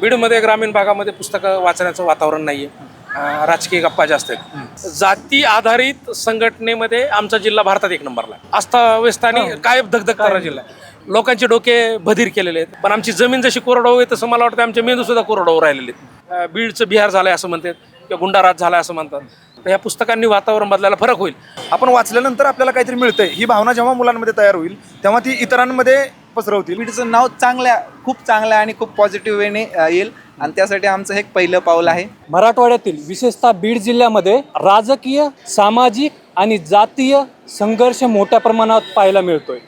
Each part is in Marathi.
बीडमध्ये ग्रामीण भागामध्ये पुस्तकं वाचण्याचं वातावरण नाही आहे राजकीय गप्पा जास्त आहेत. जाती आधारित संघटनेमध्ये आमचा जिल्हा भारतात एक नंबरला आहे. अस्ताव्यस्त आणि कायम धगधग करा जिल्हा आहे. लोकांचे डोके बधीर केलेले आहेत. पण आमची जमीन जशी कोरडवाहू आहे तसं मला वाटतं आमचे मेंदू सुद्धा कोरडवाहू राहिलेले आहेत. बीडचं बिहार झालंय असं म्हणतात किंवा गुंडाराज झालाय असं म्हणतात. तर ह्या पुस्तकांनी वातावरण बदलायला फरक होईल. आपण वाचल्यानंतर आपल्याला काहीतरी मिळतंय. ही भावना जेव्हा मुलांमध्ये तयार होईल तेव्हा ती इतरांमध्ये पसरवतील बीडचं नाव चांगल्या खूप चांगल्या आणि खूप पॉझिटिव्ह वेने अ, येईल. आणि त्यासाठी आमचं हे एक पहिलं पाऊल आहे. मराठवाड्यातील विशेषतः बीड जिल्ह्यामध्ये राजकीय सामाजिक आणि जातीय संघर्ष मोठ्या प्रमाणात पाहायला मिळतोय.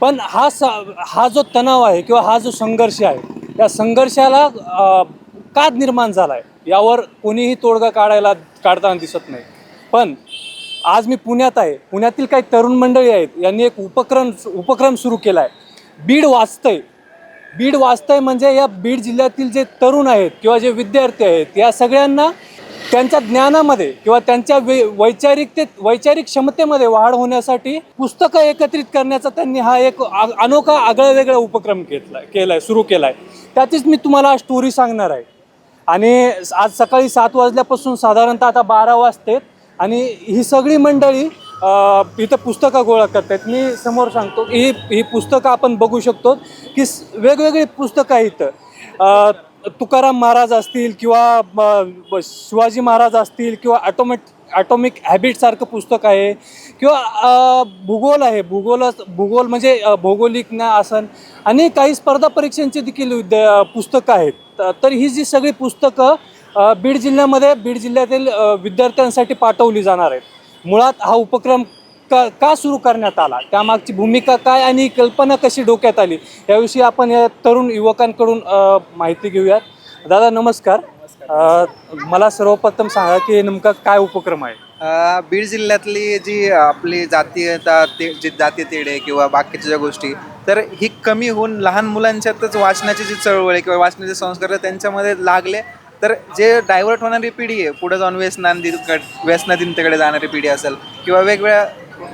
पण हा स हा जो तणाव आहे किंवा हा जो संघर्ष आहे या संघर्षाला अ, का निर्माण झाला आहे यावर कोणीही तोडगा काढायला काढताना दिसत नाही. पण आज मी पुण्यात आहे. पुण्यातील काही तरुण मंडळी आहेत यांनी एक उपक्रम उपक्रम सुरू केला आहे बीड वाचतंय. बीड वाचतंय म्हणजे या बीड जिल्ह्यातील जे तरुण आहेत किंवा जे विद्यार्थी आहेत या सगळ्यांना त्यांच्या ज्ञानामध्ये किंवा त्यांच्या वै वैचारिकते वैचारिक क्षमतेमध्ये वाढ होण्यासाठी पुस्तकं एकत्रित करण्याचा त्यांनी हा एक अनोखा आगळा वेगळा उपक्रम घेतला केला आहे सुरू केला आहे त्याचीच मी तुम्हाला स्टोरी सांगणार आहे. आणि आज सकाळी सात वाजल्यापासून साधारणतः आता बारा वाजतेत आणि ही सगळी मंडळी इथं पुस्तकं गोळा करतात मी समोर सांगतो की ही ही पुस्तकं आपण बघू शकतो की वेगवेगळी पुस्तकं आहेत इथं. तुकाराम महाराज असतील किंवा शिवाजी महाराज असतील किंवा ॲटोमेट ॲटॉमिक हॅबिटसारखं पुस्तक आहे किंवा भूगोल आहे. भूगोल भूगोल म्हणजे भौगोलिक ना आसन आणि काही स्पर्धा परीक्षांची देखील विद्या पुस्तकं आहेत. तर ही जी सगळी पुस्तकं बीड जिल्ह्यामध्ये बीड जिल्ह्यातील विद्यार्थ्यांसाठी पाठवली जाणार आहेत. मुळात हा उपक्रम का का सुरू करण्यात आला? त्यामागची भूमिका काय आणि कल्पना कशी डोक्यात आली? याविषयी आपण या तरुण युवकांकडून माहिती घेऊयात. दादा नमस्कार. मला सर्वप्रथम सांगा की नेमका काय उपक्रम आहे? बीड जिल्ह्यातली जी आपली जातीयता ते जी जाती तेढे किंवा बाकीच्या ज्या गोष्टी तर ही कमी होऊन लहान मुलांच्यातच वाचनाची जी चळवळ आहे किंवा वाचनाचे संस्कार त्यांच्यामध्ये लागले. तर जे डायव्हर्ट होणारी पिढी आहे पुढे जाऊन व्यसनांदीकडे व्यसनाधीनतेकडे जाणारी पिढी असेल किंवा वेगवेगळ्या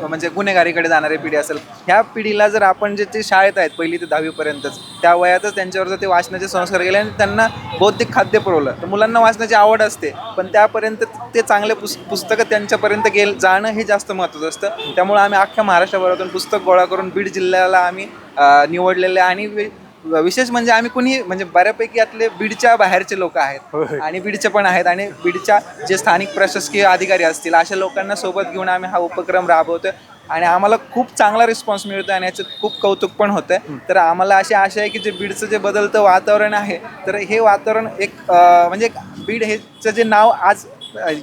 म्हणजे गुन्हेगारीकडे जाणारी पिढी असेल ह्या पिढीला जर आपण जे ते शाळेत आहेत पहिली ते दहावीपर्यंतच त्या वयातच त्यांच्यावर जर ते वाचनाचे संस्कार केले आणि त्यांना बौद्धिक खाद्य पुरवलं तर मुलांना वाचण्याची आवड असते. पण त्यापर्यंत ते चांगले पुस् पुस्तकं त्यांच्यापर्यंत गेल जाणं हे जास्त महत्त्वाचं असतं. त्यामुळे आम्ही अख्ख्या महाराष्ट्राभरातून पुस्तक गोळा करून बीड जिल्ह्याला आम्ही निवडलेले आणि विशेष म्हणजे आम्ही कुणी म्हणजे बऱ्यापैकी यातले बीडच्या बाहेरचे लोक आहेत. आणि बीडचे पण आहेत आणि बीडच्या जे स्थानिक प्रशासकीय अधिकारी असतील अशा लोकांना सोबत घेऊन आम्ही हा उपक्रम राबवतोय. आणि आम्हाला खूप चांगला रिस्पॉन्स मिळतो आणि याच्यात खूप कौतुक पण होतं तर आम्हाला अशी आशा आहे की जे बीडचं जे बदलतं वातावरण आहे तर हे वातावरण एक म्हणजे बीड हेचं जे नाव आज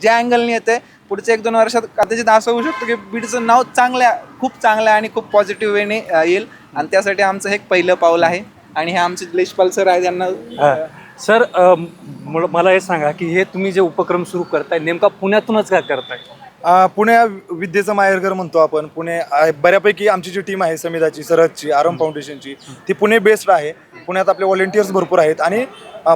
ज्या अँगलने येतं पुढच्या एक दोन वर्षात कदाचित असं होऊ शकतं की बीडचं नाव चांगल्या खूप चांगल्या आणि खूप पॉझिटिव्ह वेने येईल. आणि त्यासाठी आमचं हे एक पहिलं पाऊल आहे. आणि हे आमचे लेशपाल सर आहेत यांना हा. सर मला हे सांगा की हे तुम्ही जे उपक्रम सुरू करताय नेमका पुण्यातूनच का करताय? पुणे या विद्येचं माहेरघर म्हणतो आपण. पुणे आहे- बऱ्यापैकी आमची जी टीम आहे समिधाची सरहदची आरम फाउंडेशनची ती पुणे बेस्ड आहे. पुण्यात आपले व्हॉलेंटियर्स भरपूर आहेत. आणि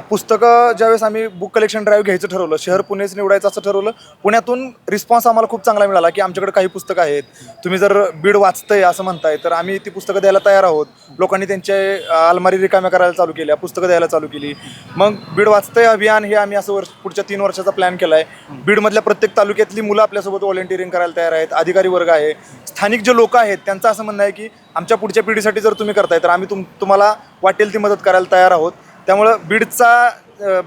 पुस्तकं ज्यावेळेस आम्ही बुक कलेक्शन ड्राईव्ह घ्यायचं ठरवलं शहर पुणेच निवडायचं असं ठरवलं पुण्यातून रिस्पॉन्स आम्हाला खूप चांगला मिळाला की आमच्याकडे काही पुस्तकं आहेत. तुम्ही जर बीड वाचतंय असं म्हणताय तर आम्ही ती पुस्तकं द्यायला तयार आहोत. लोकांनी त्यांचे अलमारी रिकाम्या करायला चालू केल्या पुस्तकं द्यायला चालू केली. मग बीड वाचतंय अभियान हे आम्ही असं वर्ष पुढच्या तीन वर्षाचा प्लॅन केला आहे बीडमधल्या प्रत्येक तालुक्यातली मुलं आपल्यासोबत व्हॉलेंटिअरिंग करायला तयार आहेत अधिकारी वर्ग आहे. स्थानिक जे लोक आहेत त्यांचं असं म्हणणं आहे की आमच्या पुढच्या पिढीसाठी जर तुम्ही करताय तर आम्ही तुम तुम्हाला वाटेल ती मदत करायला तयार आहोत. त्यामुळं बीडचा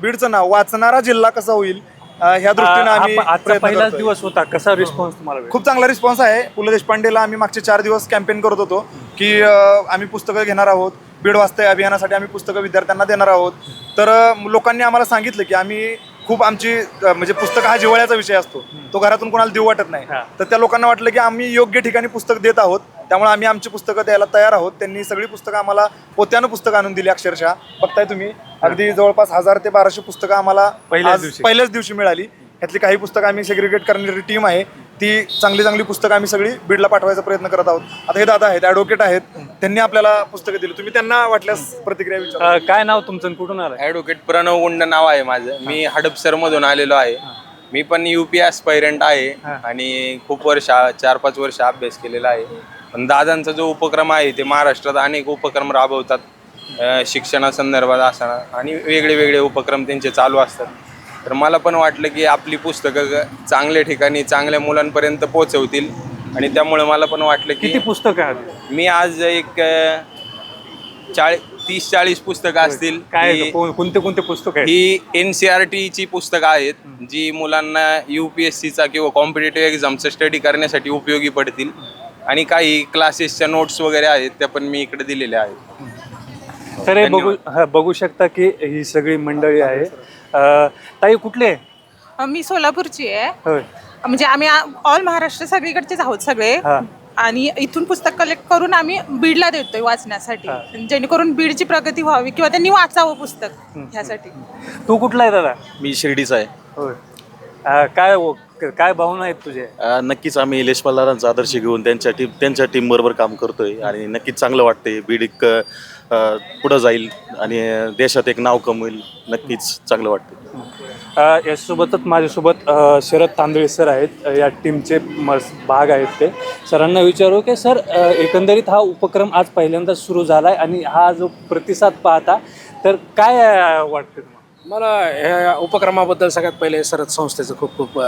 बीडचं नाव वाचणारा जिल्हा कसा होईल ह्या दृष्टीनं आम्ही पहिलाच. दिवस होता. कसा रिस्पॉन्स तुम्हाला? खूप चांगला रिस्पॉन्स आहे. पु ल देशपांडेला आम्ही मागचे चार दिवस कॅम्पेन करत होतो की आम्ही पुस्तकं घेणार आहोत. बीड वाचतंय अभियानासाठी आम्ही पुस्तकं विद्यार्थ्यांना देणार आहोत. तर लोकांनी आम्हाला सांगितलं की आम्ही खूप आमची म्हणजे पुस्तक हा जिव्हाळ्याचा विषय असतो. तो घरातून कोणाला देऊ वाटत नाही. तर त्या लोकांना वाटलं की आम्ही योग्य ठिकाणी पुस्तक देत आहोत. त्यामुळे आम्ही आमची पुस्तकं द्यायला तयार आहोत. त्यांनी सगळी पुस्तकं आम्हाला पोत्यानं पुस्तकं आणून दिली अक्षरशः. बघताय तुम्ही अगदी जवळपास हजार ते बाराशे पुस्तकं आम्हाला पहिल्याच आज दिवशी. पहिल्याच दिवशी मिळाली. यातली काही पुस्तकं आम्ही सेग्रिगेट करणारी टीम आहे. ती चांगली चांगली पुस्तकं आम्ही सगळी बीडला पाठवायचा प्रयत्न करत आहोत. आता हे दादा आहेत ॲडव्होकेट आहेत. त्यांनी आपल्याला पुस्तकं दिली. तुम्ही त्यांना वाटल्यास प्रतिक्रिया विचारा. अ, काय नाव तुमचं आणि कुठून आलं ॲडव्होकेट प्रणव गुंड नाव आहे माझं. मी हडपसर मधून आलेलो आहे. मी पण युपी ॲस्पायरंट आहे आणि खूप वर्ष चार पाच वर्ष अभ्यास केलेला आहे. पण दादांचा जो उपक्रम आहे ते महाराष्ट्रात अनेक उपक्रम राबवतात अ, शिक्षणासंदर्भात असणार आणि वेगळे वेगळे उपक्रम त्यांचे चालू असतात. तर मला पण वाटलं की आपली पुस्तकं ग- चांगल्या ठिकाणी चांगल्या मुलांपर्यंत पोहोचवतील आणि त्यामुळे मला पण वाटलं की किती पुस्तकं आहेत? मी आज एक चाळीस तीस चाळीस पुस्तकं असतील. काय ही-? को- कोणते कोणते पुस्तक आहेत? ही एन सी आर टीची पुस्तकं आहेत जी मुलांना यू पी एस सीचा किंवा कॉम्पिटेटिव्ह एक्झामचा स्टडी करण्यासाठी उपयोगी पडतील. आणि काही क्लासेसच्या नोट्स वगैरे आहेत त्या पण मी इकडे दिलेल्या आहेत. तर हे बघू हा, बघू शकता की ही सगळी मंडळी आहे. अं, ताई कुठले? मी सोलापूरची आहे. होय. म्हणजे आम्ही ऑल महाराष्ट्र सगळीकडचेच आहोत सगळे. हा. आणि इथून पुस्तक कलेक्ट करून आम्ही बीडला देतोय वाचण्यासाठी. जेणेकरून बीडची प्रगती व्हावी किंवा त्यांनी वाचावं पुस्तक ह्यासाठी. तू कुठला आहे दादा? मी शिर्डीचा आहे. होय. अं, काय काय भावना आहेत तुझे अ, नक्कीच आम्ही लेशपालदारांचा आदर्श घेऊन त्यांच्या टीम त्यांच्या टीमबरोबर काम करतोय आणि नक्कीच चांगलं वाटतंय. बीड एक अ, पुढं जाईल आणि देशात एक नाव कमवेल नक्कीच चांगलं वाटतं अ, यासोबतच माझ्यासोबत अ, शरद तांदळे सर आहेत. अ, या टीमचे मस भाग आहेत ते. सरांना विचारू की सर अ, एकंदरीत हा उपक्रम आज पहिल्यांदा सुरू झाला आहे आणि हा जो प्रतिसाद पाहता तर काय अ, वाटतं तुम्हाला? मला ह्या उपक्रमाबद्दल सगळ्यात पहिले सरत संस्थेचं खूप खूप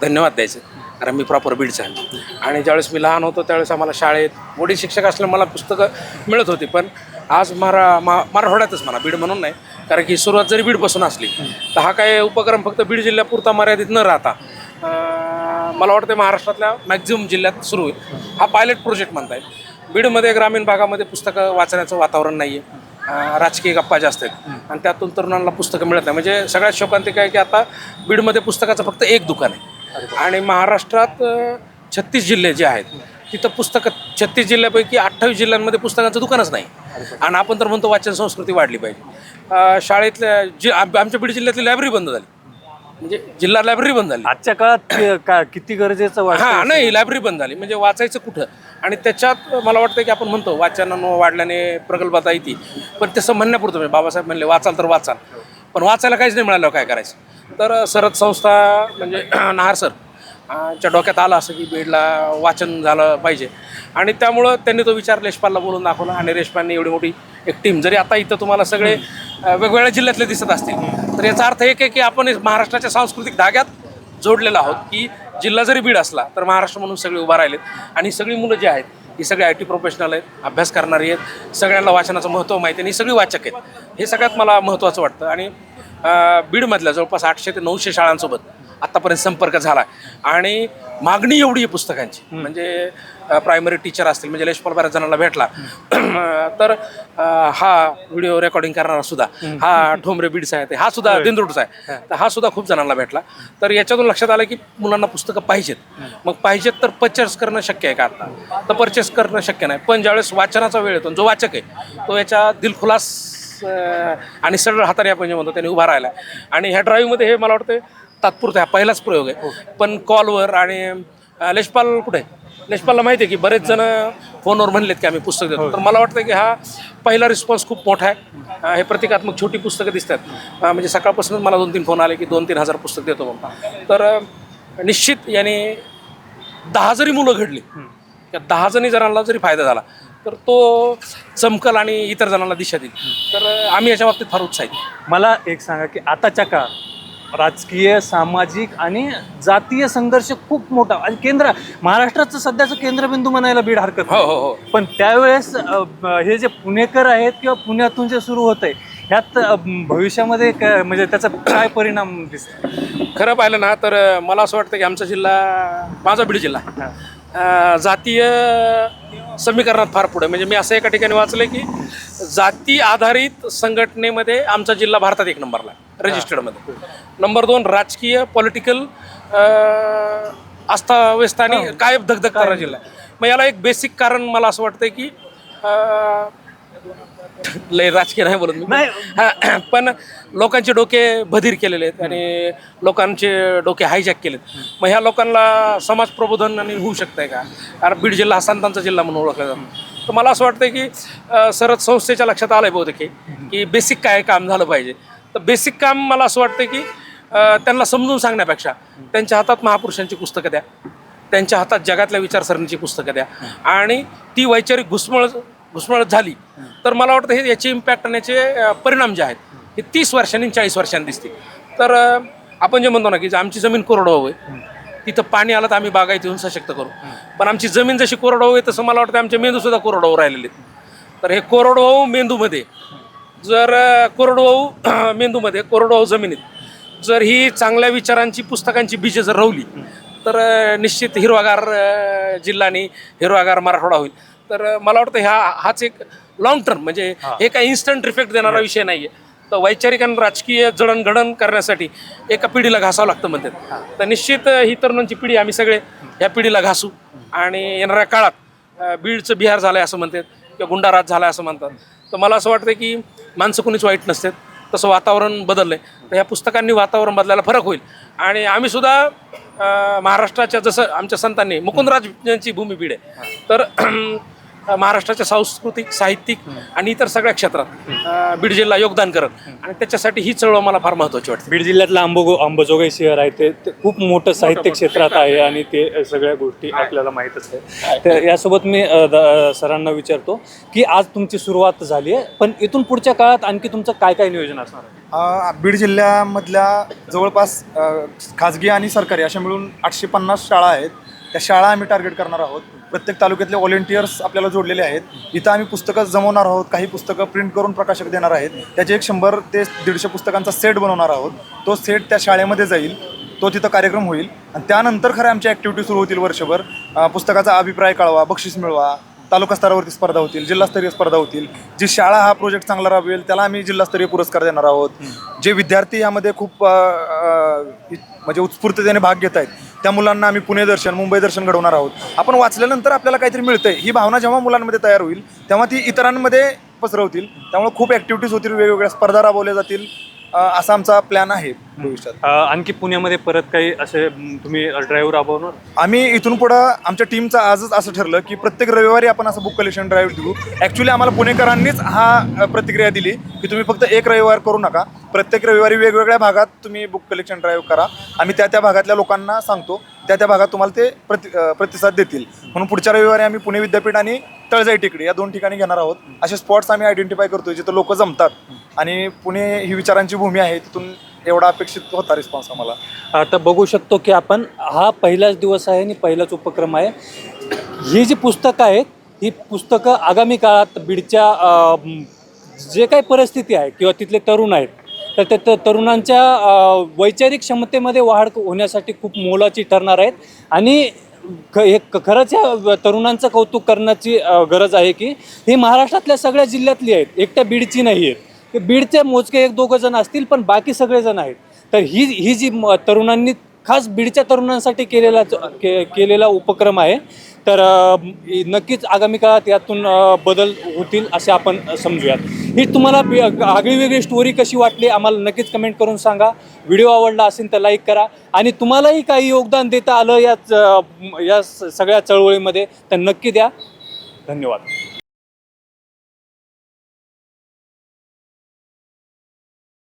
धन्यवाद द्यायचे. कारण मी प्रॉपर बीडचा आहे आणि ज्यावेळेस मी लहान होतो त्यावेळेस आम्हाला शाळेत मोठी शिक्षक असल्यामुळे मला पुस्तकं मिळत होती. पण आज मरा मा मराठवाड्यातच म्हणा बीड म्हणून नाही. कारण की सुरुवात जरी बीडपासून असली तर हा काय उपक्रम फक्त बीड जिल्ह्यापुरता मर्यादित न राहता मला वाटतं महाराष्ट्रातल्या मॅक्झिमम जिल्ह्यात सुरू होईल. हा पायलट प्रोजेक्ट म्हणता येईल बीडमध्ये ग्रामीण भागामध्ये पुस्तकं वाचण्याचं वातावरण नाही आहे राजकीय गप्पा जास्त आहेत. आणि त्यातून तरुणांना पुस्तकं मिळत नाही. म्हणजे सगळ्यात शोकांतिक आहे की आता बीडमध्ये पुस्तकाचं फक्त एक दुकान आहे. आणि महाराष्ट्रात छत्तीस जिल्हे जे आहेत तिथं पुस्तकं छत्तीस जिल्ह्यापैकी अठ्ठावीस जिल्ह्यांमध्ये पुस्तकांचं दुकानच नाही. आणि आपण तर म्हणतो वाचन संस्कृती वाढली पाहिजे. शाळेतल्या जि आम- आमच्या बीड जिल्ह्यातली लायब्ररी बंद झाली. म्हणजे जिल्हा लायब्ररी बंद झाली. आजच्या काळात कि- किती गरजेचं हा नाही लायब्ररी बंद झाली. म्हणजे वाचायचं कुठं? आणि त्याच्यात मला वाटतं की आपण म्हणतो वाचन वाढल्याने प्रगल्भता येते पण तसं म्हणण्यापुरतं म्हणजे बाबासाहेब म्हणले वाचाल तर वाचाल. पण वाचायला काहीच नाही मिळालं काय करायचं? तर सरत संस्था म्हणजे नहार सर च्या डोक्यात आलं असं की बीडला वाचन झालं पाहिजे. आणि त्यामुळं त्यांनी तो विचार लेशपालला बोलून दाखवला आणि रेशपालने एवढी मोठी एक टीम जरी आता इथं तुम्हाला सगळे वेगवेगळ्या जिल्ह्यातले दिसत असतील. तर याचा अर्थ एक आहे की आपण महाराष्ट्राच्या सांस्कृतिक धाग्यात जोडलेलो आहोत की जिल्हा जरी बीड असला तर महाराष्ट्र म्हणून सगळे उभा राहिलेत आणि सगळी मुलं जी आहेत ही सगळी आय टी प्रोफेशनल आहेत अभ्यास करणारी आहेत सगळ्यांना वाचनाचं महत्त्व माहिती आहे आणि ही सगळी वाचक आहेत. हे सगळ्यात मला महत्त्वाचं वाटतं. आणि बीडमधल्या जवळपास आठशे ते नऊशे शाळांसोबत आत्तापर्यंत संपर्क झाला. आणि मागणी एवढी आहे पुस्तकांची. म्हणजे प्रायमरी टीचर असतील म्हणजे लेशपाल बऱ्याच जणांना भेटला. तर हा व्हिडिओ रेकॉर्डिंग करणारा सुद्धा हा ठोंबरे बीडचा आहे हा सुद्धा दिंद्रुटचा आहे. तर हा सुद्धा खूप जणांना भेटला. तर याच्यातून लक्षात आलं की मुलांना पुस्तकं पाहिजेत. मग पाहिजेत तर परचेस करणं शक्य आहे का आता? तर परचेस करणं शक्य नाही. पण ज्यावेळेस वाचनाचा वेळ येतो जो वाचक आहे तो याच्या दिलखुलास आणि सरळ हाताने आपण जे म्हणतो त्याने उभा राहिला आणि ह्या ड्राईव्हमध्ये हे मला वाटतं तात्पुरता हा पहिलाच प्रयोग आहे. पण कॉलवर आणि अं, लेशपाल कुठे आहे? लेशपालला माहिती आहे की बरेच जण फोनवर म्हणलेत की आम्ही पुस्तक देतो. तर मला वाटतं की हा पहिला रिस्पॉन्स खूप मोठा आहे. अं, हे प्रतिकात्मक छोटी पुस्तकं दिसतात. अं, म्हणजे सकाळपासूनच मला दोन तीन फोन आले की दोन तीन हजार पुस्तक देतो म्हणून तर अं, निश्चित याने दहा जरी मुलं घडली त्या दहा जणी जणांना जरी फायदा झाला तर तो चमकल आणि इतर जणांना दिशा देईल. तर अं, आम्ही याच्या बाबतीत फार उत्साहित आहे. मला एक सांगा की आताच्या काळात राजकीय सामाजिक आणि जातीय संघर्ष खूप मोठा. आणि केंद्र महाराष्ट्राचं सध्याचं केंद्रबिंदू म्हणायला बीड हरकत हो. हो हो. पण त्यावेळेस हे जे पुणेकर आहेत किंवा पुण्यातून जे सुरू होत आहे ह्यात भविष्यामध्ये काय- म्हणजे त्याचा काय परिणाम दिसतो खरं पाहिलं ना तर मला असं वाटतं की आमचा जिल्हा माझा बीड जिल्हा. जातीय समीकरणात फार पुढे. म्हणजे मी असं एका ठिकाणी वाचलं की जाती आधारित संघटनेमध्ये आमचा जिल्हा भारतात एक नंबरला रजिस्टर्डमध्ये. नंबर दोन राजकीय पॉलिटिकल अस्ताव्यस्त आणि कायम धगधग करा जिल्हा मग याला एक बेसिक कारण मला असं वाटतं की लय राजकीय नाही बोलत मी. हा, पण लोकांचे डोके बधीर केलेले आहेत आणि लोकांचे डोके हायजॅक केलेत. मग ह्या लोकांना समाज प्रबोधन आणि होऊ शकतंय का? कारण बीड जिल्हा हा संतांचा जिल्हा म्हणून ओळखला जातो. तर मला असं वाटतं की अं, सरत संस्थेच्या लक्षात आलं आहे बहुतेक हे, की बेसिक काय काम झालं पाहिजे. तर बेसिक काम मला असं वाटतं की अं, त्यांना समजून सांगण्यापेक्षा त्यांच्या हातात महापुरुषांची पुस्तकं द्या. त्यांच्या हातात जगातल्या विचारसरणीची पुस्तकं द्या. आणि ती वैचारिक घुसमळ घुसमळत झाली. तर मला वाटतं हे याचे इम्पॅक्ट आणि याचे परिणाम जे आहेत हे तीस वर्षांनी चाळीस वर्षांनी दिसतील. तर आपण जे म्हणतो ना की आमची जमीन कोरडवाहू आहे. तिथं पाणी आलं तर आम्ही बागायती येऊन सशक्त करू. पण आमची जमीन जशी कोरडवाहू आहे तसं मला वाटतं आमचे मेंदूसुद्धा कोरडवाहू राहिलेले तर हे कोरडवाहू मेंदूमध्ये जर कोरडवाहू मेंदूमध्ये कोरडवाहू जमिनीत जर ही चांगल्या विचारांची पुस्तकांची बीजे जर रवली तर निश्चित हिरवागार जिल्हा आणि हिरवागार मराठवाडा होईल. तर मला वाटतं ह्या हाच एक लॉंग टर्म म्हणजे हे. काही इन्स्टंट इफेक्ट देणारा विषय नाही आहे तर वैचारिक आणि राजकीय जडणघडण करण्यासाठी एका पिढीला घासावं लागतं म्हणतात. तर निश्चित ही तरुणांची पिढी आम्ही सगळे ह्या पिढीला घासू. आणि येणाऱ्या काळात बीडचं बिहार झालं आहे असं म्हणतात किंवा गुंडाराज झाला आहे असं म्हणतात. तर मला असं वाटतं की माणसं कोणीच वाईट नसतात. तसं वातावरण बदललं आहे तर ह्या पुस्तकांनी वातावरण बदलायला फरक होईल. आणि आम्ही सुद्धा अं, महाराष्ट्राच्या जसं आमच्या संतांनी मुकुंदराज यांची भूमिपीड आहे. तर महाराष्ट्राच्या सांस्कृतिक साहित्यिक आणि इतर सगळ्या क्षेत्रात बीड जिल्हा योगदान करत. आणि त्याच्यासाठी ही चळवळ मला फार महत्त्वाची वाटते. बीड जिल्ह्यातलं अंबो अंबाजोगाई शहर आहे ते खूप मोठं साहित्य क्षेत्रात आहे आणि ते सगळ्या गोष्टी आपल्याला माहीतच आहे. तर यासोबत मी सरांना विचारतो की आज तुमची सुरुवात झाली आहे पण इथून पुढच्या काळात आणखी तुमचं काय काय नियोजन असणार आहे? बीड जिल्ह्यामधल्या जवळपास खाजगी आणि सरकारी अशा मिळून आठशे पन्नास शाळा आहेत. त्या शाळा आम्ही टार्गेट करणार आहोत. प्रत्येक तालुक्यातले व्हॉलेंटियर्स आपल्याला जोडलेले आहेत. इथं आम्ही पुस्तकं जमवणार आहोत. काही पुस्तकं प्रिंट करून प्रकाशक देणार आहेत. त्याचे एक शंभर ते दीडशे पुस्तकांचा सेट बनवणार आहोत. तो सेट त्या शाळेमध्ये जाईल. तो तिथं कार्यक्रम होईल. आणि त्यानंतर खऱ्या आमच्या ॲक्टिव्हिटी सुरू होतील वर्षभर. पुस्तकाचा अभिप्राय कळवा बक्षीस मिळवा. तालुका स्तरावरती स्पर्धा होतील जिल्हास्तरीय स्पर्धा होतील. जी शाळा हा प्रोजेक्ट चांगला राबवेल त्याला आम्ही जिल्हास्तरीय पुरस्कार देणार आहोत. जे विद्यार्थी यामध्ये खूप म्हणजे उत्स्फूर्ततेने भाग घेत आहेत त्या मुलांना आम्ही पुणे दर्शन मुंबई दर्शन घडवणार आहोत. आपण वाचल्यानंतर आपल्याला काहीतरी मिळतंय. ही भावना जेव्हा मुलांमध्ये तयार होईल तेव्हा ती इतरांमध्ये पसरवतील. त्यामुळे खूप ॲक्टिव्हिटीज होतील वेगवेगळ्या स्पर्धा राबवल्या जातील. असा आमचा प्लॅन आहे भविष्यात. अ, आणखी पुण्यामध्ये परत काही असे म, तुम्ही ड्राईव्ह राबवणार? आम्ही इथून पुढं आमच्या टीमचं आजच असं ठरलं की प्रत्येक रविवारी आपण असं बुक कलेक्शन ड्राईव्ह देऊ. ॲक्च्युली आम्हाला पुणेकरांनीच हा अ, प्रतिक्रिया दिली की तुम्ही फक्त एक रविवार करू नका. प्रत्येक रविवारी वेगवेगळ्या भागात तुम्ही बुक कलेक्शन ड्राईव्ह करा. आम्ही त्या त्या भागातल्या लोकांना सांगतो त्या त्या भागात तुम्हाला ते प्रति अ, प्रतिसाद देतील. म्हणून पुढच्या रविवारी आम्ही पुणे विद्यापीठ आणि तळजाई टेकडी या दोन ठिकाणी घेणार आहोत. असे स्पॉट्स आम्ही आयडेंटिफाय करतोय जिथं लोक जमतात. आणि पुणे ही विचारांची भूमी आहे तिथून एवढा अपेक्षित होता रिस्पॉन्स आम्हाला. आता बघू शकतो की आपण हा पहिलाच दिवस आहे आणि पहिलाच उपक्रम आहे. ही जी पुस्तकं आहेत ही पुस्तकं आगामी काळात बीडच्या जे काही परिस्थिती आहे किंवा तिथले तरुण आहेत तर त्या तरुणांच्या वैचारिक क्षमतेमध्ये वाढ होण्यासाठी खूप मोलाची ठरणार आहेत. आणि ख हे ख- खरंच या तरुणांचं कौतुक करण्याची गरज आहे की ही महाराष्ट्रातल्या सगळ्या जिल्ह्यातली आहेत एकट्या बीडची नाही आहेत. की बीडचे मोजके एक दोघं जण असतील पण बाकी सगळेजण आहेत. तर ही ही जी म- तरुणांनी खास बीडच्या तरुणांसाठी केलेला के, केलेला उपक्रम आहे. तर नक्कीच आगामी काळात यातून बदल होतील असे आपण समजूयात. ही तुम्हाला आगळी वेगळी स्टोरी कशी वाटली आम्हाला नक्कीच कमेंट करून सांगा. व्हिडिओ आवडला असेल तर लाईक करा. आणि तुम्हालाही काही योगदान देता आलं या च- या स- सगळ्या चळवळीमध्ये तर नक्की द्या. धन्यवाद.